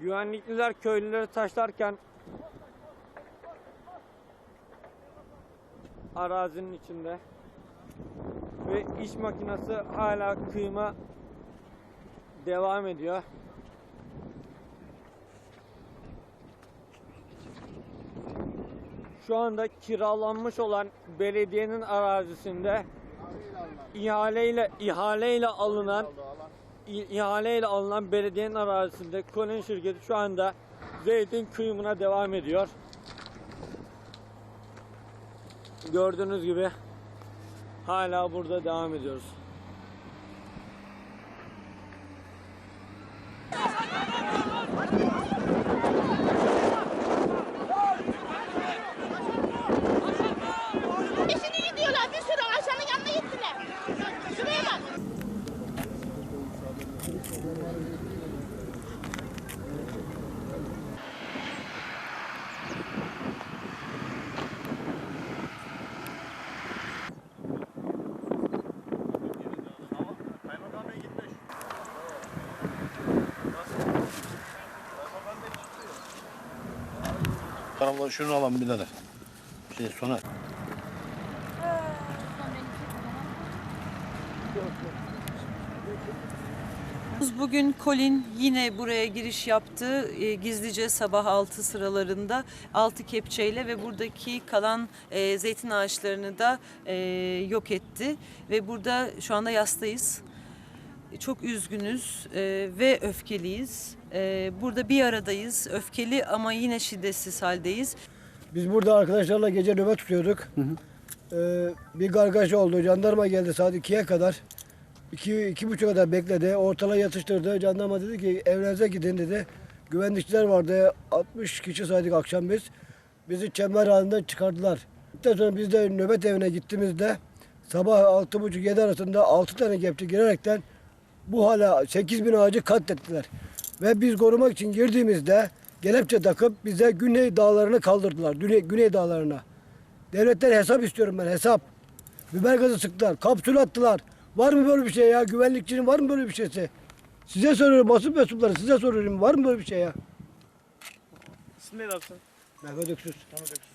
Güvenlikliler köylüleri taşlarken arazinin içinde ve iş makinesi hala kıyma devam ediyor. Şu anda kiralanmış olan belediyenin arazisinde ihaleyle ihaleyle alınan ihaleyle alınan belediyenin arazisinde Kolin şirketi şu anda zeytin kıyımına devam ediyor. Gördüğünüz gibi hala burada devam ediyoruz. Peşine Tamam şunu alalım birader. Şey sona. Bugün Colin yine buraya giriş yaptı. E, gizlice sabah 6 sıralarında 6 kepçeyle ve buradaki kalan e, zeytin ağaçlarını da e, yok etti. Ve burada şu anda yastayız. Çok üzgünüz e, ve öfkeliyiz. E, burada bir aradayız. Öfkeli ama yine şiddetsiz haldeyiz. Biz burada arkadaşlarla gece nöbet tutuyorduk. Ee, bir gargaja oldu. Jandarma geldi saat 2'ye kadar. 2 iki, buçuk kadar bekledi. Ortalığı yatıştırdı. Jandarma dedi ki evlerinize gidin dedi. Güvenlikçiler vardı. 60 kişi saydık akşam biz. Bizi çember halinde çıkardılar. Ondan sonra biz de nöbet evine gittiğimizde sabah 6.30-7 arasında 6 tane kepçe girerekten bu hala 8 bin ağacı katlettiler. Ve biz korumak için girdiğimizde kelepçe takıp bize Güney Dağları'nı kaldırdılar. Güney, Güney Dağları'na. Devletten hesap istiyorum ben hesap. Biber gazı sıktılar, kapsül attılar. Var mı böyle bir şey ya? Güvenlikçinin var mı böyle bir şeysi? Size soruyorum basın mensupları size soruyorum var mı böyle bir şey ya? İsim neydi abi Mehmet Öksüz. Mehmet Öksüz.